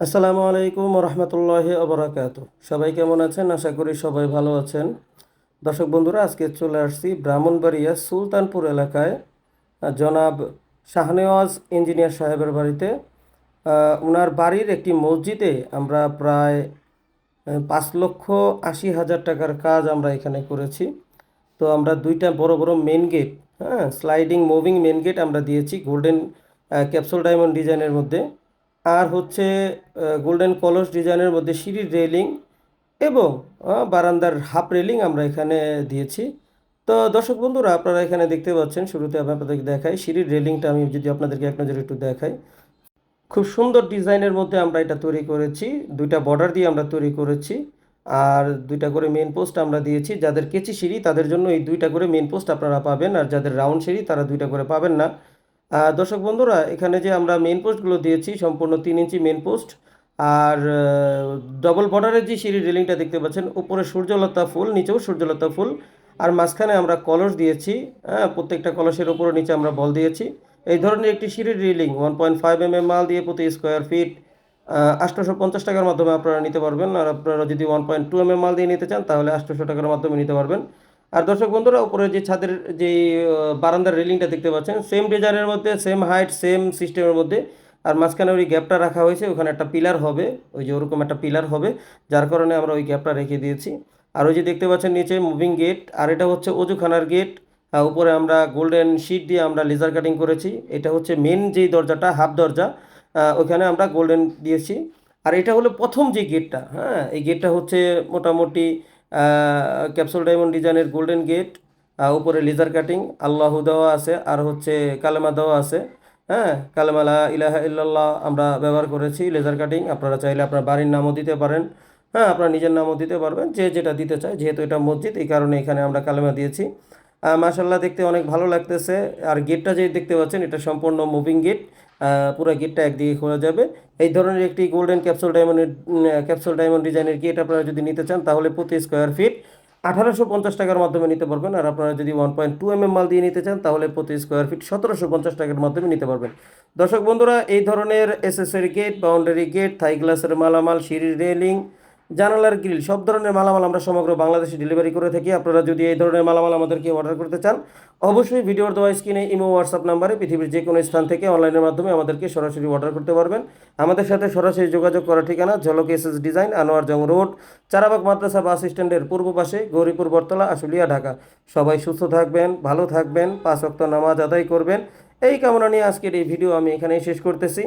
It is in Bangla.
আসসালামু আলাইকুম রহমতুল্লাহি আবরাকাত সবাই কেমন আছেন? আশা করি সবাই ভালো আছেন। দর্শক বন্ধুরা, আজকে চলে আসছি ব্রাহ্মণবাড়িয়া সুলতানপুর এলাকায়। জনাব শাহনেওয়াজ ইঞ্জিনিয়ার সাহেবের বাড়িতে। ওনার বাড়ির একটি মসজিদে আমরা প্রায় পাঁচ লক্ষ আশি হাজার টাকার কাজ আমরা এখানে করেছি। তো আমরা দুইটা বড় বড় মেন গেট হ্যাঁ স্লাইডিং মুভিং মেন গেট আমরা দিয়েছি গোল্ডেন ক্যাপসুল ডায়মন্ড ডিজাইনের মধ্যে। আর হচ্ছে গোল্ডেন কলস ডিজাইনের মধ্যে সিঁড়ির রেলিং এবং বারান্দার হাফ রেলিং আমরা এখানে দিয়েছি। তো দর্শক বন্ধুরা, আপনারা এখানে দেখতে পাচ্ছেন, শুরুতে আমি আপনাদেরকে দেখাই সিঁড়ির রেলিংটা আমি যদি আপনাদেরকে এক নজরে একটু দেখাই। খুব সুন্দর ডিজাইনের মধ্যে আমরা এটা তৈরি করেছি, দুইটা বর্ডার দিয়ে আমরা তৈরি করেছি, আর দুইটা করে মেন পোস্ট আমরা দিয়েছি। যাদের কেচি সিঁড়ি, তাদের জন্য এই দুইটা করে মেন পোস্ট আপনারা পাবেন, আর যাদের রাউন্ড সিঁড়ি, তারা দুইটা করে পাবেন না। দর্শক বন্ধুরা, এখানে যে আমরা মেন পোস্টগুলো দিয়েছি, সম্পূর্ণ তিন ইঞ্চি মেন পোস্ট আর ডবল বর্ডারের যে সিঁড়ির রেলিংটা দেখতে পাচ্ছেন, উপরে সূর্যলতা ফুল, নিচেও সূর্যলতা ফুল, আর মাঝখানে আমরা কলস দিয়েছি হ্যাঁ প্রত্যেকটা কলসের উপরে নিচে আমরা বল দিয়েছি। এই ধরনের একটি সিঁড়ির railing one point five M M মাল দিয়ে প্রতি স্কোয়ার ফিট আটশোশো পঞ্চাশ টাকার মাধ্যমে আপনারা নিতে পারবেন, আর আপনারা যদি ওয়ান পয়েন্ট টু এম মাল দিয়ে নিতে চান, তাহলে আটশোশো টাকার মাধ্যমে নিতে পারবেন। আর দর্শক বন্ধুরা উপরে যে ছাদের যে বারান্দার রেলিংটা দেখতে পাচ্ছেন সেম ডিজাইনের মধ্যে সেম হাইট সেম সিস্টেমের মধ্যে আর মাঝখানে ওই গ্যাপটা রাখা হয়েছে ওখানে একটা পিলার হবে ওই যে ওরকম একটা পিলার হবে যার কারণে আমরা ওই গ্যাপটা রেখে দিয়েছি। আর ওই যে দেখতে পাচ্ছেন নিচে মুভিং গেট আর এটা হচ্ছে অজুখানার গেট আহ, উপরে আমরা গোল্ডেন শিট দিয়ে আমরা লেজার কাটিং করেছি এটা হচ্ছে মেন যেই দরজাটা হাফ দরজা ওখানে আমরা গোল্ডেন দিয়েছি। আর এটা হলো প্রথম যে গেটটা হ্যাঁ এই গেটটা হচ্ছে মোটামুটি ক্যাপসুল ডায়মন্ড ডিজাইনের গোল্ডেন গেট উপরে লেজার কাটিং আল্লাহ দেওয়া আছে, আর হচ্ছে কালেমা দেওয়া আছে। হ্যাঁ কালেমালা ইলাহা ইল্লাল্লাহ আমরা ব্যবহার করেছি লেজার কাটিং আপনারা চাইলে আপনার বাড়ির নামও দিতে পারেন। হ্যাঁ আপনার নিজের নামও দিতে পারবেন, যে যেটা দিতে চায়, যেহেতু এটা মসজিদ, এই কারণে এখানে আমরা কালেমা দিয়েছি। মাশাল্লাহ দেখতে অনেক ভালো লাগতেছে। আর গেটটা যে দেখতে পাচ্ছেন, এটা সম্পূর্ণ মুভিং গেট পুরো গেটটা একদিকে খোলা যাবে। এই ধরনের একটি গোল্ডেন ক্যাপসুল ডায়মন্ডের ক্যাপসুল ডায়মন্ড ডিজাইনের গেট আপনারা যদি নিতে চান, তাহলে প্রতি স্কোয়ার ফিট আঠারোশো পঞ্চাশ টাকার মাধ্যমে নিতে পারবেন। আর আপনারা যদি one point two M M মাল দিয়ে নিতে চান, তাহলে প্রতি স্কোয়ার ফিট সতেরোশো পঞ্চাশ টাকার মাধ্যমে নিতে পারবেন। দর্শক বন্ধুরা, এই ধরনের এসএসএরি গেট বাউন্ডারি গেট থাই গ্লাসের মালামাল, সিঁড়ির রেলিং জানালার গ্রিল, সব ধরনের মালামাল আমরা সমগ্র বাংলাদেশে ডেলিভারি করে থাকি। আপনারা যদি এই ধরনের মালামাল আমাদেরকে অর্ডার করতে চান, অবশ্যই ভিডিওর দেওয়া স্ক্রিনে ইমো হোয়াটসঅ্যাপ নাম্বারে পৃথিবীর যে কোনো স্থান থেকে অনলাইনের মাধ্যমে আমাদেরকে সরাসরি অর্ডার করতে পারবেন। আমাদের সাথে সরাসরি যোগাযোগ করার ঠিকানা Jhalak S S design, Anwar Jung road, Charabag মাদ্রাসা বাস স্ট্যান্ডের পূর্ব পাশে, গৌরীপুর বটতলা, আশুলিয়া, ঢাকা। সবাই সুস্থ থাকবেন, ভালো থাকবেন, পাঁচ ওয়াক্ত নামাজ আদায় করবেন। এই কামনা নিয়ে আজকের এই ভিডিও আমি এখানেই শেষ করতেছি।